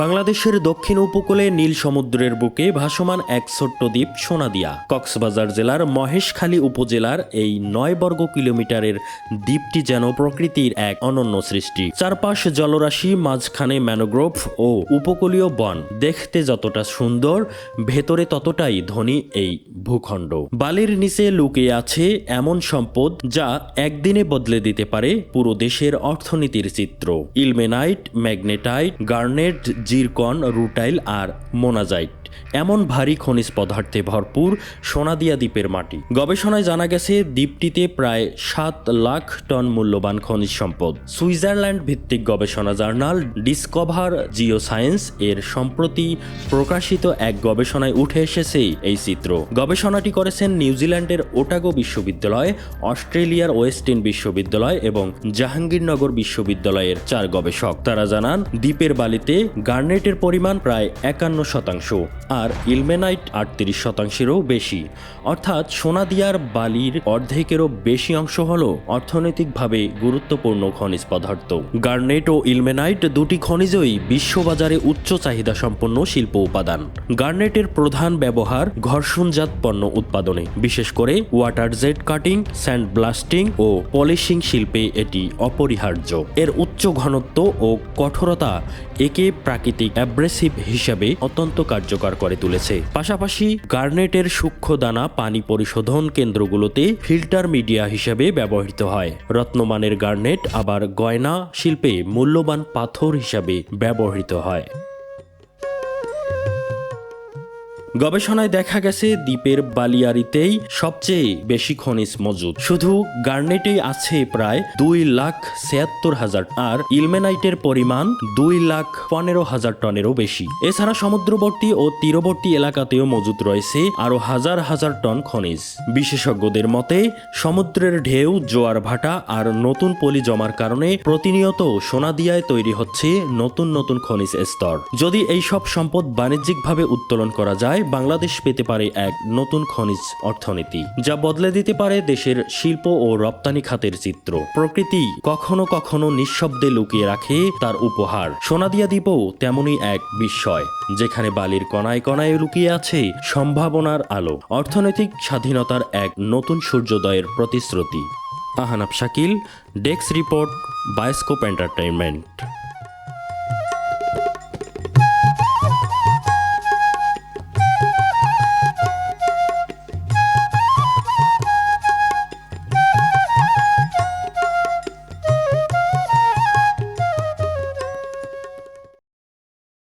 বাংলাদেশের দক্ষিণ উপকূলে নীল সমুদ্রের বুকে ভাসমান এক ছোট্ট দ্বীপ সোনাদিয়া। কক্সবাজার জেলার মহেশখালী উপজেলার এই নয় বর্গ কিলোমিটারের দ্বীপটি যেন প্রকৃতির এক অনন্য সৃষ্টি। চারপাশ জলরাশি, মাঝখানে ম্যানোগ্রোভ ও উপকূলীয় বন। দেখতে যতটা সুন্দর, ভেতরে ততটাই ধনী এই ভূখণ্ড। বালির নিচে লুকিয়ে আছে এমন সম্পদ যা একদিনে বদলে দিতে পারে পুরো দেশের অর্থনীতির চিত্র। Ilmenite, magnetite, garnet zircon rutile আর মোনাজাইট। এমন ভারী খনিজ পদার্থে ভরপুর সোনাদিয়া দ্বীপের মাটি। গবেষণায় জানা গেছে, দ্বীপটিতে প্রায় সাত লাখ টন মূল্যবান খনিজ সম্পদ। সুইজারল্যান্ড ভিত্তিক গবেষণা জার্নাল ডিসকভার জিও সায়েন্স এর সম্প্রতি প্রকাশিত এক গবেষণায় উঠে এসেছে এই চিত্র। গবেষণাটি করেছেন নিউজিল্যান্ডের ওটাগো বিশ্ববিদ্যালয়, অস্ট্রেলিয়ার ওয়েস্টিন বিশ্ববিদ্যালয় এবং জাহাঙ্গীরনগর বিশ্ববিদ্যালয়ের চার গবেষক। তারা জানান, দ্বীপের বালিতে গার্নেটের পরিমাণ প্রায় একান্ন শতাংশ। আর ইলমেনাইট আটত্রিশ শতাংশেরও বেশি। অর্থাৎ সোনাদিয়ার বালির অর্ধেকেরও বেশি অংশ হল অর্থনৈতিকভাবে গুরুত্বপূর্ণ খনিজ পদার্থ। গার্নেট ও ইলমেনাইট দুটি খনিজই বিশ্ববাজারে উচ্চ চাহিদা সম্পন্ন শিল্প উপাদান। গার্নেটের প্রধান ব্যবহার ঘর্ষণজাত পণ্য উৎপাদনে। বিশেষ করে water jet cutting, sand blasting ও পলিশিং শিল্পে এটি অপরিহার্য। এর উচ্চ ঘনত্ব ও কঠোরতা একে প্রাকৃতিক অ্যাব্রেসিভ হিসাবে অত্যন্ত কার্যকর। করে তুলেছে। পাশাপাশি গার্নেটের সূক্ষ্ম দানা পানি পরিশোধন কেন্দ্রগুলোতে ফিল্টার মিডিয়া হিসেবে ব্যবহৃত হয়। রত্নমানের গার্নেট আবার গয়না শিল্পে মূল্যবান পাথর হিসাবে ব্যবহৃত হয়। গবেষণায় দেখা গেছে দ্বীপের বালিয়ারিতেই সবচেয়ে বেশি খনিজ মজুদ। শুধু গার্নেটেই আছে প্রায় দুই লাখ ছিয়াত্তর হাজার, আর ইলমেনাইটের পরিমাণ দুই লাখ পনেরো হাজার টনেরও বেশি। এছাড়া সমুদ্রবর্তী ও তীরবর্তী এলাকাতেও মজুদ রয়েছে আরও হাজার হাজার টন খনিজ। বিশেষজ্ঞদের মতে, সমুদ্রের ঢেউ, জোয়ার ভাটা আর নতুন পলি জমার কারণে প্রতিনিয়ত সোনাদিয়ায় তৈরি হচ্ছে নতুন নতুন খনিজ স্তর। যদি এই সব সম্পদ বাণিজ্যিকভাবে উত্তোলন করা যায় বাংলাদেশ পেতে পারে এক নতুন খনিজ অর্থনীতি, যা বদলে দিতে পারে দেশের শিল্প ও রপ্তানি খাতের চিত্র। প্রকৃতি কখনো কখনো নিঃশব্দে লুকিয়ে রাখে তার উপহার। সোনাদিয়া দ্বীপও তেমনই এক বিস্ময়, যেখানে বালির কণায় কণায় লুকিয়ে আছে সম্ভাবনার আলো, অর্থনৈতিক স্বাধীনতার এক নতুন সূর্যোদয়ের প্রতিশ্রুতি। Ahanab Shakil, desk report bioscope entertainment.